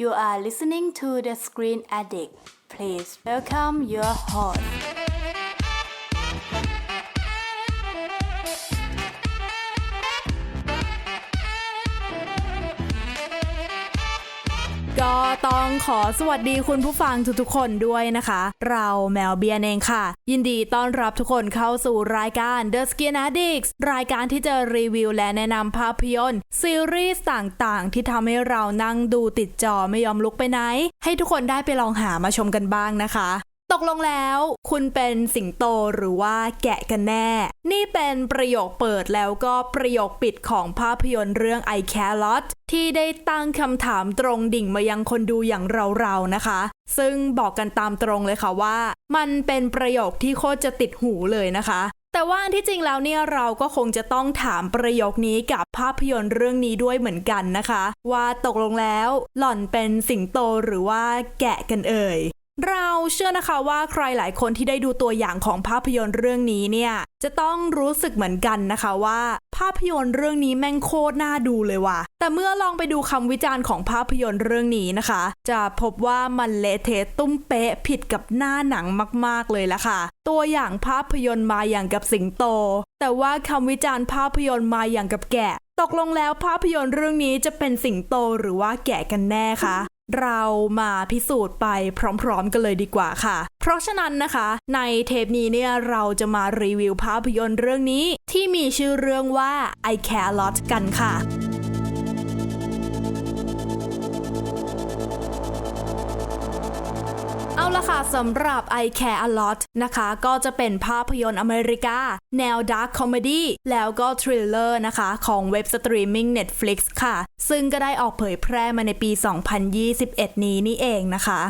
You are listening to the Screen Addict. Please welcome your host. ต้องขอสวัสดีคุณผู้ฟังทุกๆคนด้วยนะคะ เราแมวเบียนเองค่ะ ยินดีต้อนรับทุกคนเข้าสู่รายการ The Skin Addicts รายการที่จะรีวิวและแนะนำภาพยนตร์ซีรีส์ต่างๆ ที่ทำให้เรานั่งดูติดจอไม่ยอมลุกไปไหน ให้ทุกคนได้ไปลองหามาชมกันบ้างนะคะ ตกลงแล้วคุณเป็นสิงโตหรือว่าแกะกันแน่ นี่เป็นประโยคเปิดแล้วก็ประโยคปิดของภาพยนตร์เรื่อง I Care Lot ที่ได้ตั้งคำถามตรงดิ่งมายังคนดูอย่างเราๆนะคะ ซึ่งบอกกันตามตรงเลยค่ะว่า มันเป็นประโยคที่โคตรจะติดหูเลยนะคะ แต่ว่าที่จริงแล้วเนี่ยเราก็คงจะต้องถามประโยคนี้กับภาพยนตร์เรื่องนี้ด้วยเหมือนกันนะคะ ว่าตกลงแล้วหล่อนเป็นสิงโตหรือว่าแกะกันเอ่ย เราเชื่อนะคะว่าใครหลายคนที่ได้ดูตัวอย่างของภาพยนตร์เรื่องนี้เนี่ย จะต้องรู้สึกเหมือนกันนะคะว่า ภาพยนตร์เรื่องนี้แม่งโคตรน่าดูเลยว่ะ แต่เมื่อลองไปดูคำวิจารณ์ของภาพยนตร์เรื่องนี้นะคะ จะพบว่ามันเละเทะตุ้มเป๊ะผิดกับหน้าหนังมากๆเลยละค่ะ ตัวอย่างภาพยนตร์มาอย่างกับสิงโต แต่ว่าคำวิจารณ์ภาพยนตร์มาอย่างกับแกะ ตกลงแล้วภาพยนตร์เรื่องนี้จะเป็นสิงโตหรือว่าแกะกันแน่คะ เรามาพิสูจน์ไปพร้อมๆกันเลยดีกว่าค่ะ เพราะฉะนั้นนะคะ ในเทปนี้เนี่ยเราจะมารีวิวภาพยนตร์เรื่องนี้ ที่มีชื่อเรื่องว่า I Care a Lot กันค่ะ เอาละค่ะสำหรับ I Care a Lot นะคะ ก็จะเป็นภาพยนตร์อเมริกา แนวดาร์คคอมเมดี้แล้วก็ทริลเลอร์นะคะ ของเว็บสตรีมมิ่ง Netflix ค่ะ ซึ่งก็ได้ออกเผยแพร่มาในปี 2021 นี้นี่เองนะคะ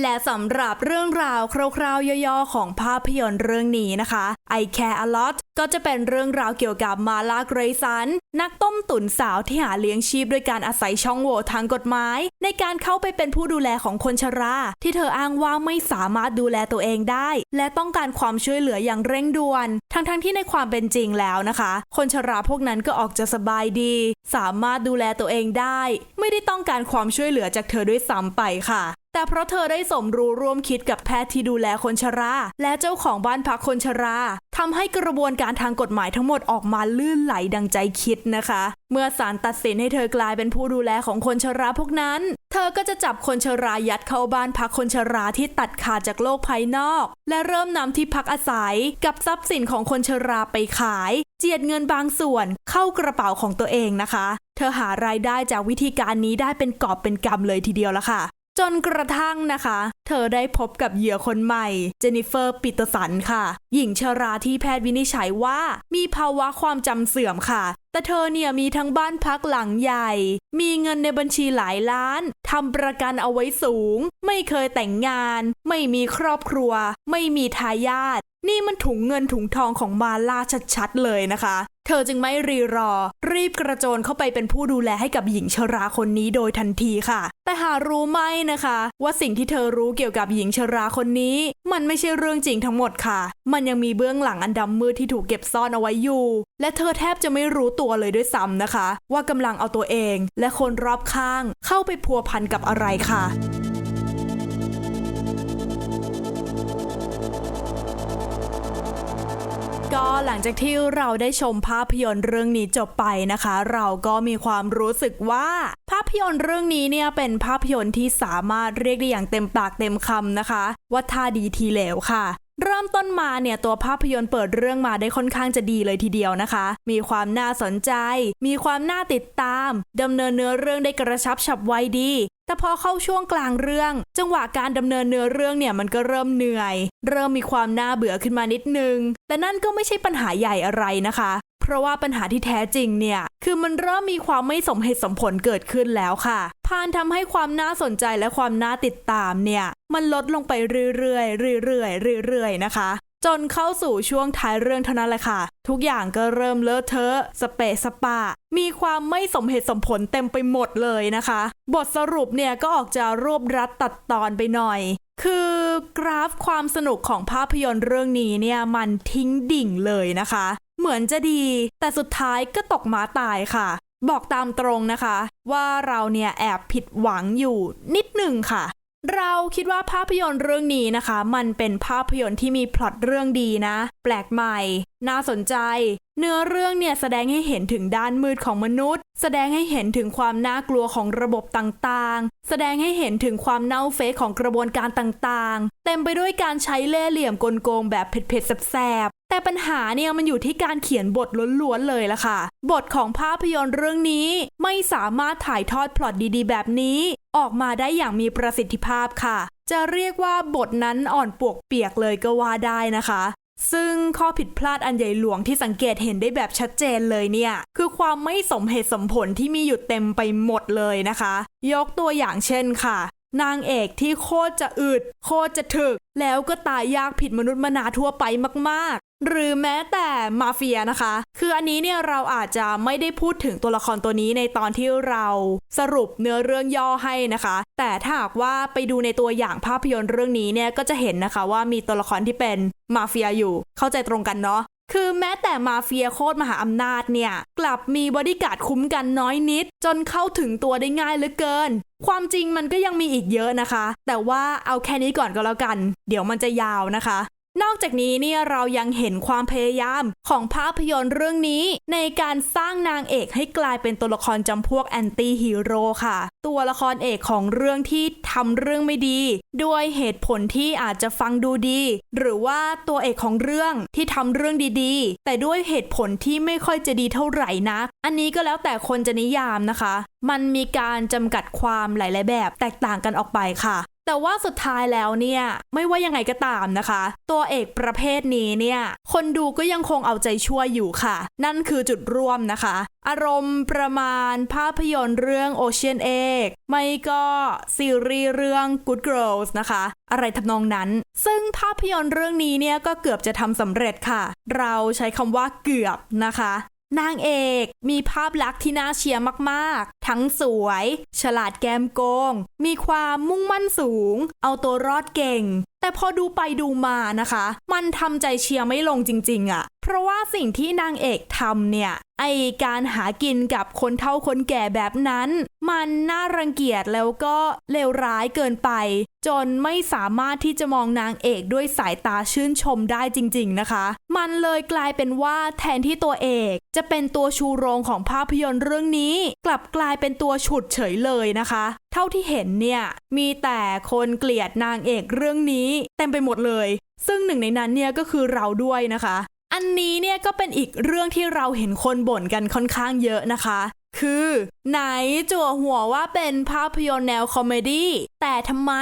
และสำหรับเรื่องราวคร่าวๆย่อๆ ของภาพยนตร์เรื่องนี้นะคะ I Care a Lot ก็จะเป็นเรื่องราวเกี่ยวกับมาลาเกรซัน นักต้มตุ๋นสาวที่หาเลี้ยงชีพด้วยการอาศัยช่องโหว่ทางกฎหมาย ในการเข้าไปเป็นผู้ดูแลของคนชรา ที่เธออ้างว่าไม่สามารถดูแลตัวเองได้ และต้องการความช่วยเหลืออย่างเร่งด่วน ทั้งๆที่ในความเป็นจริงแล้วนะคะ คนชราพวกนั้นก็ออกจะสบายดี สามารถดูแลตัวเองได้ ไม่ได้ต้องการความช่วยเหลือจากเธอด้วยซ้ำไปค่ะ แต่เพราะเธอได้สมรู้ร่วมคิดกับแพทย์ที่ดูแลคนชรา และเจ้าของบ้านพักคนชราทำให้กระบวนการทางกฎหมายทั้งหมดออกมาลื่นไหลดังใจคิดนะคะ เมื่อศาลตัดสินให้เธอกลายเป็นผู้ดูแลของคนชราพวกนั้น เธอก็จะจับคนชรายัดเข้าบ้านพักคนชราที่ตัดขาดจากโลกภายนอก และเริ่มนำที่พักอาศัยกับทรัพย์สินของคนชราไปขาย เจียดเงินบางส่วนเข้ากระเป๋าของตัวเองนะคะ เธอหารายได้จากวิธีการนี้ได้เป็นกอบเป็นกำเลยทีเดียวละค่ะ จนกระทั่งนะคะ เธอได้พบกับเหยื่อคนใหม่ เจนิเฟอร์ปิตสันค่ะ หญิงชราที่แพทย์วินิจฉัยว่ามีภาวะความจำเสื่อมค่ะ แต่เธอเนี่ยมีทั้งบ้านพักหลังใหญ่ มีเงินในบัญชีหลายล้านทำประกันเอาไว้สูง ไม่เคยแต่งงาน ไม่มีครอบครัว ไม่มีทายาทนี่มันถุงเงินถุงทองของมาลาชัดๆเลยนะคะ เธอจึงไม่รีรอ รีบกระโจนเข้าไปเป็นผู้ดูแลให้กับหญิงชราคนนี้โดยทันทีค่ะ แต่หารู้ไหมนะคะ ว่าสิ่งที่เธอรู้เกี่ยวกับหญิงชราคนนี้ มันไม่ใช่เรื่องจริงทั้งหมดค่ะ มันยังมีเบื้องหลังอันดำมืดที่ถูกเก็บซ่อนเอาไว้อยู่ และเธอแทบจะไม่รู้ตัวเลยด้วยซ้ำนะคะ ว่ากำลังเอาตัวเอง และคนรอบข้างเข้าไปพัวพันกับอะไรค่ะ ก็หลังจากที่เราได้ชมภาพยนตร์เรื่องนี้จบไปนะคะ เราก็มีความรู้สึกว่า ภาพยนตร์เรื่องนี้เนี่ยเป็นภาพยนตร์ที่สามารถเรียกได้อย่างเต็มปากเต็มคำนะคะ ว่าท่าดีทีเหลวค่ะ เริ่มต้นมาเนี่ยตัวภาพยนตร์เปิดเรื่องมาได้ค่อนข้างจะดีเลยทีเดียวนะคะ มีความน่าสนใจ มีความน่าติดตามดำเนินเนื้อเรื่องได้กระชับฉับไวดี แต่พอเข้าช่วงกลางเรื่อง จังหวะการดำเนินเนื้อเรื่องเนี่ยมันก็เริ่มเหนื่อย เริ่มมีความน่าเบื่อขึ้นมานิดนึง แต่นั่นก็ไม่ใช่ปัญหาใหญ่อะไรนะคะ เพราะว่าปัญหาที่แท้จริงเนี่ยคือมันเริ่มมีความไม่สมเหตุสมผลเกิดขึ้นแล้วค่ะพานทำให้ความน่าสนใจและความน่าติดตามเนี่ย มันลดลงไปเรื่อยๆเรื่อยๆเรื่อยๆนะคะ จนเข้าสู่ช่วงท้ายเรื่องเท่านั้นแหละค่ะ ทุกอย่างก็เริ่มเลอะเทอะสเปะสปะ มีความไม่สมเหตุสมผลเต็มไปหมดเลยนะคะ บทสรุปเนี่ยก็ออกจะรวบรัดตัดตอนไปหน่อยคือกราฟความสนุกของภาพยนตร์เรื่องนี้เนี่ยมันทิ้งดิ่งเลยนะคะ เหมือนจะดี แต่สุดท้ายก็ตกม้าตายค่ะ บอกตามตรงนะคะ ว่าเราเนี่ยแอบผิดหวังอยู่นิดหนึ่งค่ะ เราคิดว่าภาพยนตร์เรื่องนี้นะคะ มันเป็นภาพยนตร์ที่มีพล็อตเรื่องดีนะ แปลกใหม่ น่าสนใจ เนื้อเรื่องเนี่ยแสดงให้เห็นถึงด้านมืดของมนุษย์ แสดงให้เห็นถึงความน่ากลัวของระบบต่างๆ แสดงให้เห็นถึงความเน่าเฟะของกระบวนการต่างๆ เต็มไปด้วยการใช้เล่ห์เหลี่ยมกลโกงแบบเผ็ดๆแสบๆแต่ปัญหาเนี่ยมันอยู่ที่การเขียนบทล้วนๆเลยล่ะค่ะ บทของภาพยนตร์เรื่องนี้ไม่สามารถถ่ายทอดพล็อตดีๆ แบบนี้ ออกมาได้อย่างมีประสิทธิภาพค่ะ จะเรียกว่าบทนั้นอ่อนปวกเปียกเลยก็ว่าได้นะคะ ซึ่งข้อผิดพลาดอันใหญ่หลวงที่สังเกตเห็นได้แบบชัดเจนเลยเนี่ย คือความไม่สมเหตุสมผลที่มีอยู่เต็มไปหมดเลยนะคะ ยกตัวอย่างเช่นค่ะ นางเอกที่โคตรจะอึด โคตรจะถึก แล้วก็ตายยากผิดมนุษย์มนาทั่วไปมากๆหรือแม้แต่มาเฟียนะคะ คืออันนี้เนี่ยเราอาจจะไม่ได้พูดถึงตัวละครตัวนี้ในตอนที่เราสรุปเนื้อเรื่องย่อให้นะคะ แต่ถ้าหากว่าไปดูในตัวอย่างภาพยนตร์เรื่องนี้เนี่ยก็จะเห็นนะคะว่ามีตัวละครที่เป็นมาเฟียอยู่ เข้าใจตรงกันเนาะคือแม้แต่มาเฟียโคตรมหาอำนาจเนี่ย กลับมีบอดี้การ์ดคุ้มกันน้อยนิด จนเข้าถึงตัวได้ง่ายเหลือเกิน ความจริงมันก็ยังมีอีกเยอะนะคะ แต่ว่าเอาแค่นี้ก่อนก็แล้วกัน เดี๋ยวมันจะยาวนะคะ นอกจากนี้เนี่ยเรายังเห็นความพยายามของภาพยนตร์เรื่องนี้ ในการสร้างนางเอกให้กลายเป็นตัวละครจำพวกแอนตี้ฮีโร่ค่ะ ตัวละครเอกของเรื่องที่ทำเรื่องไม่ดี ด้วยเหตุผลที่อาจจะฟังดูดี หรือว่าตัวเอกของเรื่องที่ทำเรื่องดีๆ แต่ด้วยเหตุผลที่ไม่ค่อยจะดีเท่าไหร่นัก อันนี้ก็แล้วแต่คนจะนิยามนะคะ มันมีการจำกัดความหลาย ๆ แบบแตกต่างกันออกไปค่ะ แต่ว่าสุดท้ายแล้วเนี่ยไม่ว่ายังไงก็ตามนะคะ ตัวเอกประเภทนี้เนี่ยคนดูก็ยังคงเอาใจช่วยอยู่ค่ะ นั่นคือจุดร่วมนะคะ อารมณ์ประมาณภาพยนตร์เรื่อง Ocean Egg ไม่ก็ซีรีส์เรื่อง Good Girls นะคะ อะไรทำนองนั้น ซึ่งภาพยนตร์เรื่องนี้เนี่ยก็เกือบจะทำสำเร็จค่ะ เราใช้คำว่าเกือบนะคะ นางเอกมีภาพลักษณ์ที่น่าเชียร์มากๆ ทั้งสวย ฉลาดแกมโกง มีความมุ่งมั่นสูง เอาตัวรอดเก่งแต่พอดูไปดูมานะคะ มันทำใจเชียร์ไม่ลงจริงๆอะ่ะ เพราะว่าสิ่งที่นางเอกทำเนี่ย ไอการหากินกับคนเฒ่าคนแก่แบบนั้น มันน่ารังเกียจแล้วก็เลวร้ายเกินไป จนไม่สามารถที่จะมองนางเอกด้วยสายตาชื่นชมได้จริงๆนะคะ มันเลยกลายเป็นว่าแทนที่ตัวเอกจะเป็นตัวชูโรงของภาพยนตร์เรื่องนี้ กลับกลายเป็นตัวฉุดเฉยเลยนะคะ เท่าที่เห็นเนี่ยมีแต่คนเกลียดนางเอกเรื่องนี้เต็มไปหมดเลย ซึ่งหนึ่งในนั้นเนี่ยก็คือเราด้วยนะคะ อันนี้เนี่ยก็เป็นอีกเรื่องที่เราเห็นคนบ่นกันค่อนข้างเยอะนะคะ คือไหนจั่วหัวว่าเป็นภาพยนตร์แนวคอมเมดี้แต่ทำไม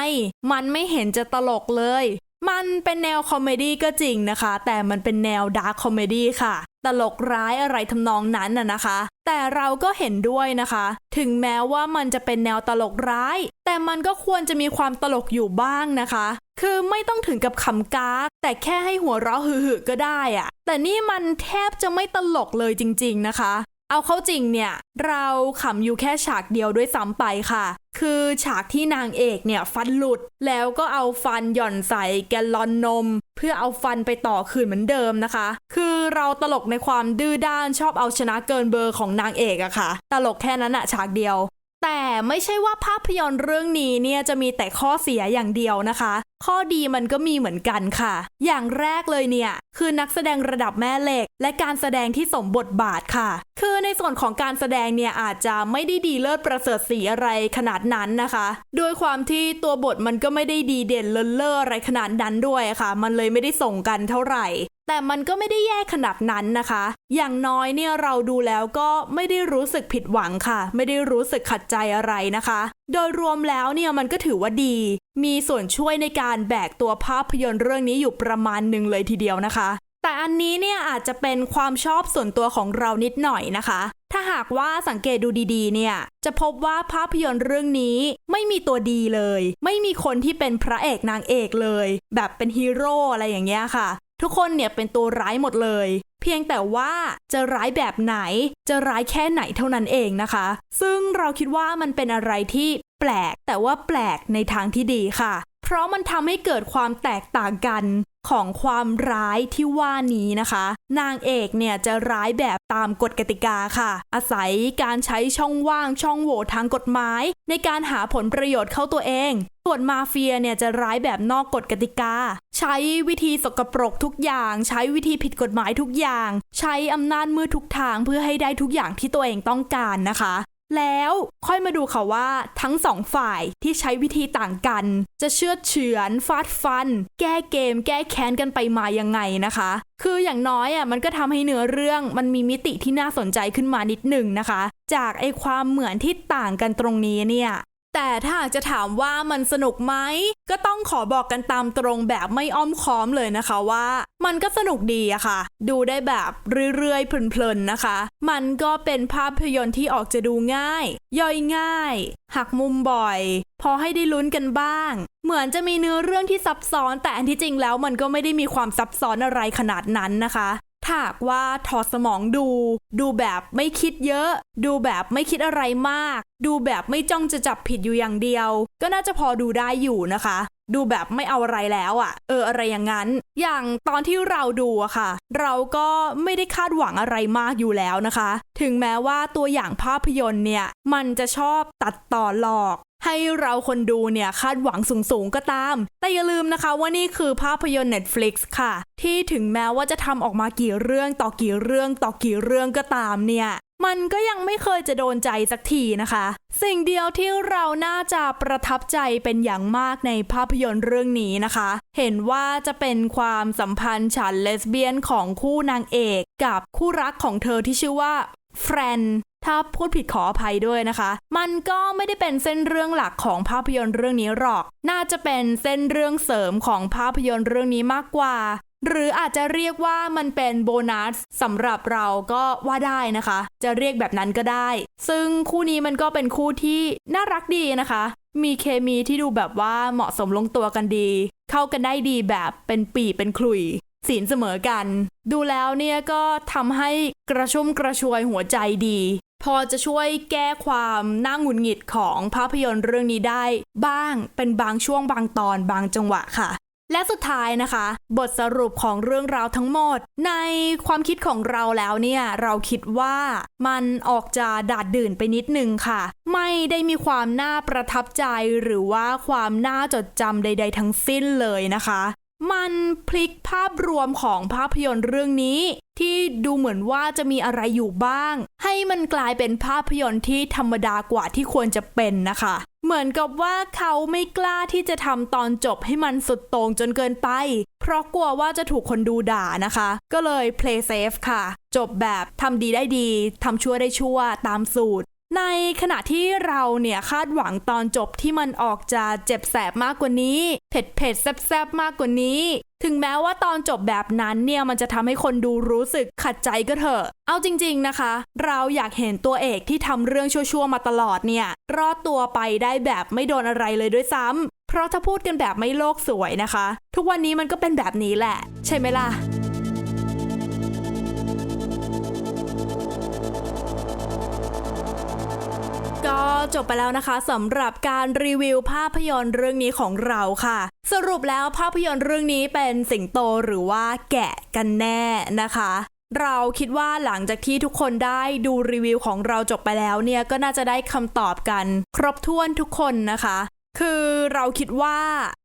มันไม่เห็นจะตลกเลย มันเป็นแนวคอมเมดี้ก็จริงนะคะ แต่มันเป็นแนวดาร์คคอมเมดี้ค่ะ ตลกร้ายอะไรทำนองนั้นน่ะนะคะ แต่เราก็เห็นด้วยนะคะ ถึงแม้ว่ามันจะเป็นแนวตลกร้าย แต่มันก็ควรจะมีความตลกอยู่บ้างนะคะ คือไม่ต้องถึงกับขำกากแต่แค่ให้หัวเราะหือๆก็ได้อะแต่นี่มันแทบจะไม่ตลกเลยจริง ๆนะคะเอาเข้าจริงเนี่ย เราขำอยู่แค่ฉากเดียวด้วยซ้ำไปค่ะ คือฉากที่นางเอกเนี่ยฟันหลุดแล้วก็เอาฟันหย่อนใส่แกลลอนนม เพื่อเอาฟันไปต่อคืนเหมือนเดิมนะคะ คือเราตลกในความดื้อด้านชอบเอาชนะเกินเบอร์ของนางเอกอะค่ะ ตลกแค่นั้นอะฉากเดียว แต่ไม่ใช่ว่าภาพยนตร์เรื่องนี้เนี่ยจะมีแต่ข้อเสียอย่างเดียวนะคะ ข้อดีมันก็มีเหมือนกันค่ะ อย่างแรกเลยเนี่ยคือนักแสดงระดับแม่เหล็ก และการแสดงที่สมบทบาทค่ะ คือในส่วนของการแสดงเนี่ยอาจจะไม่ได้ดีเลิศประเสริฐสีอะไรขนาดนั้นนะคะด้วยความที่ตัวบทมันก็ไม่ได้ดีเด่นเลิศเลออะไรขนาดนั้นด้วยค่ะ มันเลยไม่ได้ส่งกันเท่าไหร่ แต่มันก็ไม่ได้แย่ขนาดนั้นนะคะ อย่างน้อยเนี่ยเราดูแล้วก็ไม่ได้รู้สึกผิดหวังค่ะ ไม่ได้รู้สึกขัดใจอะไรนะคะ โดยรวมแล้วเนี่ยมันก็ถือว่าดี มีส่วนช่วยในการแบกตัวภาพยนตร์เรื่องนี้อยู่ประมาณหนึ่งเลยทีเดียวนะคะ แต่อันนี้เนี่ยอาจจะเป็นความชอบส่วนตัวของเรานิดหน่อยนะคะ ถ้าหากว่าสังเกตดูดีๆ เนี่ย จะพบว่าภาพยนตร์เรื่องนี้ไม่มีตัวดีเลย ไม่มีคนที่เป็นพระเอกนางเอกเลย แบบเป็นฮีโร่อะไรอย่างเงี้ยค่ะ ทุกคนเนี่ยเป็นตัวร้ายหมดเลย เพียงแต่ว่าจะร้ายแบบไหน จะร้ายแค่ไหนเท่านั้นเองนะคะ ซึ่งเราคิดว่ามันเป็นอะไรที่แปลกแต่ว่าแปลกในทางที่ดีค่ะ เพราะมันทำให้เกิดความแตกต่างกัน ของความร้ายที่ว่านี้นะคะ นางเอกเนี่ยจะร้ายแบบตามกฎกติกาค่ะ อาศัยการใช้ช่องว่างช่องโหว่ทางกฎหมาย ในการหาผลประโยชน์เข้าตัวเองส่วนมาเฟียเนี่ยจะร้ายแบบนอกกฎกติกา ใช้วิธีสกปรกทุกอย่าง ใช้วิธีผิดกฎหมายทุกอย่าง ใช้อำนาจมืดทุกทางเพื่อให้ได้ทุกอย่างที่ตัวเองต้องการนะคะ แล้วค่อยมาดูค่ะว่าทั้งสองฝ่ายที่ใช้วิธีต่างกัน จะเชื่อเฉือนฟาดฟัน แก้เกม แก้แค้นกันไปมายังไงนะคะ คืออย่างน้อยอะมันก็ทำให้เนื้อเรื่องมันมีมิติที่น่าสนใจขึ้นมานิดหนึ่งนะคะ จากไอความเหมือนที่ต่างกันตรงนี้เนี่ย แต่ถ้าหากจะถามว่ามันสนุกไหม ก็ต้องขอบอกกันตามตรงแบบไม่อ้อมค้อมเลยนะคะว่า มันก็สนุกดีอะค่ะ ดูได้แบบเรื่อยๆเพลินๆนะคะ มันก็เป็นภาพยนตร์ที่ออกจะดูง่าย ย่อยง่าย หักมุมบ่อย พอให้ได้ลุ้นกันบ้าง เหมือนจะมีเนื้อเรื่องที่ซับซ้อน แต่อันที่จริงแล้วมันก็ไม่ได้มีความซับซ้อนอะไรขนาดนั้นนะคะถ้าหากว่าถอดสมองดู ดูแบบไม่คิดเยอะ ดูแบบไม่คิดอะไรมาก ดูแบบไม่จ้องจะจับผิดอยู่อย่างเดียว ก็น่าจะพอดูได้อยู่นะคะ ดูแบบไม่เอาอะไรแล้วอะ่ะ เอออะไรอย่างนั้น อย่างตอนที่เราดูอะค่ะ เราก็ไม่ได้คาดหวังอะไรมากอยู่แล้วนะคะ ถึงแม้ว่าตัวอย่างภาพยนตร์เนี่ย มันจะชอบตัดต่อหลอกให้เราคนดูเนี่ยคาดหวังสูงๆก็ตาม แต่อย่าลืมนะคะว่านี่คือภาพยนตร์ Netflix ค่ะ ที่ถึงแม้ว่าจะทำออกมากี่เรื่องต่อกี่เรื่องต่อกี่เรื่องก็ตามเนี่ย มันก็ยังไม่เคยจะโดนใจสักทีนะคะ สิ่งเดียวที่เราน่าจะประทับใจเป็นอย่างมากในภาพยนตร์เรื่องนี้นะคะ เห็นว่าจะเป็นความสัมพันธ์ฉันเลสเบี้ยนของคู่นางเอกกับคู่รักของเธอที่ชื่อว่าแฟรนถ้าพูดผิดขออภัยด้วยนะคะ มันก็ไม่ได้เป็นเส้นเรื่องหลักของภาพยนตร์เรื่องนี้หรอก น่าจะเป็นเส้นเรื่องเสริมของภาพยนตร์เรื่องนี้มากกว่า หรืออาจจะเรียกว่ามันเป็นโบนัสสำหรับเราก็ว่าได้นะคะ จะเรียกแบบนั้นก็ได้ ซึ่งคู่นี้มันก็เป็นคู่ที่น่ารักดีนะคะ มีเคมีที่ดูแบบว่าเหมาะสมลงตัวกันดี เข้ากันได้ดีแบบเป็นปีเป็นขลุยศีลเสมอกัน ดูแล้วเนี่ยก็ทำให้กระชุ่มกระชวยหัวใจดี พอจะช่วยแก้ความน่าหงุดหงิดของภาพยนตร์เรื่องนี้ได้ บ้างเป็นบางช่วงบางตอนบางจังหวะค่ะ และสุดท้ายนะคะ บทสรุปของเรื่องราวทั้งหมด ในความคิดของเราแล้วเนี่ย เราคิดว่ามันออกจะดาดดื่นไปนิดนึงค่ะ ไม่ได้มีความน่าประทับใจหรือว่าความน่าจดจำใด ๆ ทั้งสิ้นเลยนะคะ มันพลิกภาพรวมของภาพยนตร์เรื่องนี้ ที่ดูเหมือนว่าจะมีอะไรอยู่บ้าง ให้มันกลายเป็นภาพยนตร์ที่ธรรมดากว่าที่ควรจะเป็นนะคะ เหมือนกับว่าเขาไม่กล้าที่จะทำตอนจบให้มันสุดโต่งจนเกินไป เพราะกลัวว่าจะถูกคนดูด่านะคะ ก็เลย play safe ค่ะ จบแบบทำดีได้ดีทำชั่วได้ชั่วตามสูตร ในขณะที่เราเนี่ยคาดหวังตอนจบที่มันออกจะเจ็บแสบมากกว่านี้ เผ็ดเผ็ดแซบๆมากกว่านี้ ถึงแม้ว่าตอนจบแบบนั้นเนี่ยมันจะทำให้คนดูรู้สึกขัดใจก็เถอะ เอาจริงๆนะคะ เราอยากเห็นตัวเอกที่ทำเรื่องชั่วๆมาตลอดเนี่ย รอดตัวไปได้แบบไม่โดนอะไรเลยด้วยซ้ำเพราะถ้าพูดกันแบบไม่โลกสวยนะคะ ทุกวันนี้มันก็เป็นแบบนี้แหละ ใช่ไหมล่ะ ก็จบไปแล้วนะคะสำหรับการรีวิวภาพยนตร์เรื่องนี้ของเราค่ะ สรุปแล้วภาพยนตร์เรื่องนี้เป็นสิงโตหรือว่าแกะกันแน่นะคะเราคิดว่าหลังจากที่ทุกคนได้ดูรีวิวของเราจบไปแล้วเนี่ยก็น่าจะได้คำตอบกัน ครบถ้วนทุกคนนะคะ คือเราคิดว่า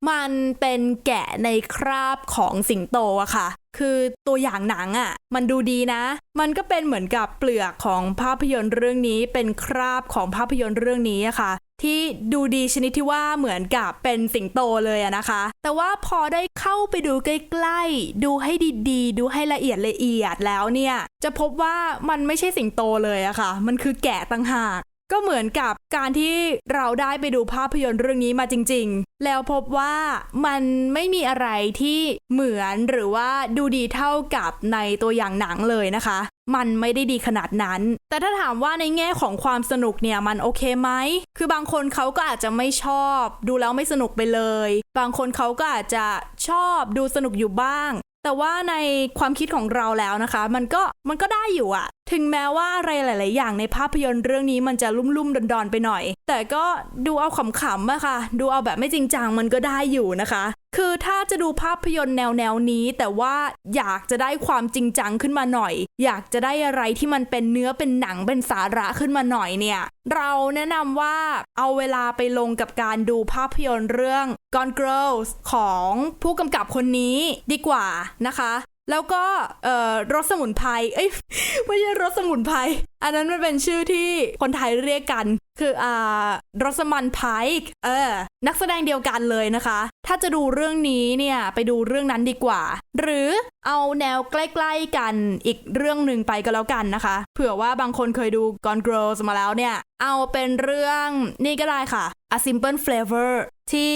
มันเป็นแกะในคราบของสิงโตอะค่ะ คือตัวอย่างหนังอะมันดูดีนะ มันก็เป็นเหมือนกับเปลือกของภาพยนตร์เรื่องนี้ เป็นคราบของภาพยนตร์เรื่องนี้อะค่ะ ที่ดูดีชนิดที่ว่าเหมือนกับเป็นสิงโตเลยอะนะคะ แต่ว่าพอได้เข้าไปดูใกล้ๆ ดูให้ดีๆ ดูให้ละเอียดละเอียดแล้วเนี่ย จะพบว่ามันไม่ใช่สิงโตเลยอะค่ะ มันคือแกะต่างหาก ก็เหมือนกับการที่เราได้ไปดูภาพยนตร์เรื่องนี้มาจริง ๆ แล้วพบว่ามันไม่มีอะไรที่เหมือนหรือว่าดูดีเท่ากับในตัวอย่างหนังเลยนะคะ มันไม่ได้ดีขนาดนั้น แต่ถ้าถามว่าในแง่ของความสนุกเนี่ยมันโอเคไหม คือบางคนเขาก็อาจจะไม่ชอบ ดูแล้วไม่สนุกไปเลย บางคนเขาก็อาจจะชอบดูสนุกอยู่บ้างแต่ว่าในความคิดของเราแล้วนะคะ มันก็มันก็ได้อยู่อะ ถึงแม้ว่าอะไรหลาย ๆ อย่างในภาพยนตร์เรื่องนี้มันจะลุ่มๆดอนๆไปหน่อย แต่ก็ดูเอาขำๆอะค่ะ ดูเอาแบบไม่จริงจังมันก็ได้อยู่นะคะ คือถ้าจะดูภาพยนตร์แนวแนวๆนี้ แต่ว่าอยากจะได้ความจริงจังขึ้นมาหน่อย อยากจะได้อะไรที่มันเป็นเนื้อเป็นหนังเป็นสาระขึ้นมาหน่อยเนี่ย เราแนะนำว่าเอาเวลาไปลงกับการดูภาพยนตร์เรื่อง Gone Girls ของผู้กำกับคนนี้ดีกว่านะคะ แล้วก็เอ่อรสสมุนไพรเอ้ยไม่ใช่รสสมุนไพรอันนั้นมันเป็นชื่อที่คนไทยเรียกกัน คืออ่ารสมันไพร์เออ นักแสดงเดียวกันเลยนะคะ ถ้าจะดูเรื่องนี้เนี่ย ไปดูเรื่องนั้นดีกว่า หรือ เอาแนวใกล้ ๆ กันอีกเรื่องหนึ่งไปก็แล้วกันนะคะ เผื่อว่าบางคนเคยดู Gone Girls มาแล้วเนี่ย เอาเป็นเรื่องนี่ก็ได้ค่ะ A Simple Flavor ที่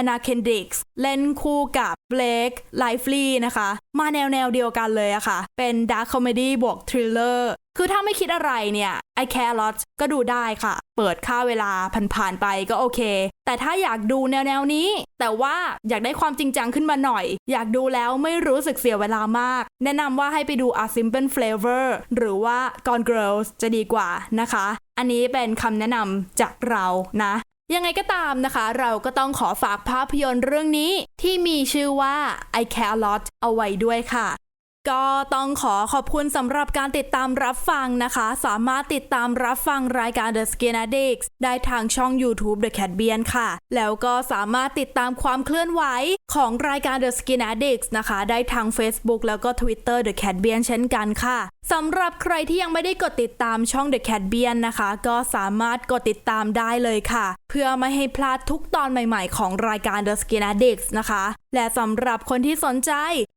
Anna Kendrick เล่นคู่กับ Blake Lively นะคะ มาแนวแนวเดียวกันเลยอะค่ะ เป็น Dark Comedy บวก Thriller คือถ้าไม่คิดอะไรเนี่ย I Care Lot ก็ดูได้ค่ะ เปิดค่าเวลาผ่านๆไปก็โอเค แต่ถ้าอยากดูแนวแนวนี้ แต่ว่าอยากได้ความจริงจังขึ้นมาหน่อย อยากดูแล้วไม่รู้สึกเสียเวลามาก แนะนำว่าให้ไปดู A Simple Flavor หรือว่า Gone Girls จะดีกว่านะคะ อันนี้เป็นคำแนะนำจากเรานะ ยังไงก็ตามนะคะ เราก็ต้องขอฝากภาพยนตร์เรื่องนี้ที่มีชื่อว่า I Care a Lot เอาไว้ด้วยค่ะ ก็ต้องขอขอบคุณสำหรับการติดตามรับฟังนะคะ สามารถติดตามรับฟังรายการ The Skin Addicts ได้ทางช่อง YouTube The Cat b i a n ค่ะ แล้วก็สามารถติดตามความเคลื่อนไหวของรายการ The Skin Addicts นะคะ ได้ทาง Facebook แล้วก็ Twitter The Cat b i a n เช่นกันค่ะสำหรับใครที่ยังไม่ได้กดติดตามช่อง The Cat b i a n นะคะ ก็สามารถกดติดตามได้เลยค่ะ พื่อไม่ให้พลาดทุกตอนใหม่ๆ ของรายการ The Skin Addicts นะคะ และสำหรับคนที่สนใจ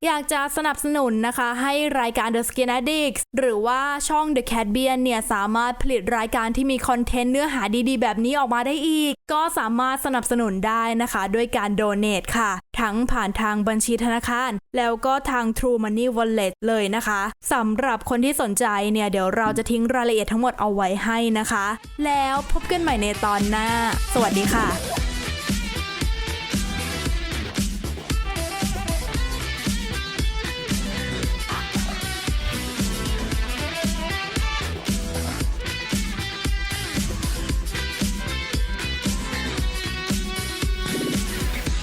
อยากจะสนับสนุนนะคะ ให้รายการ The Skin Addicts หรือว่าช่อง The Cat b i a n เนี่ยสามารถผลิตรายการที่มีคอนเทนต์เนื้อหาดีๆ แบบนี้ออกมาได้อีก ก็สามารถสนับสนุนได้นะคะด้วยการโดเน a t ค่ะ ทั้งผ่านทางบัญชีธนาคาร แล้วก็ทาง True Money Wallet เลยนะคะสำหรับคนที่สนใจเนี่ยเดี๋ยวเราจะทิ้งรายละเอียดทั้งหมดเอาไว้ให้นะคะ แล้วพบกันใหม่ในตอนหน้าสวัสดีค่ะ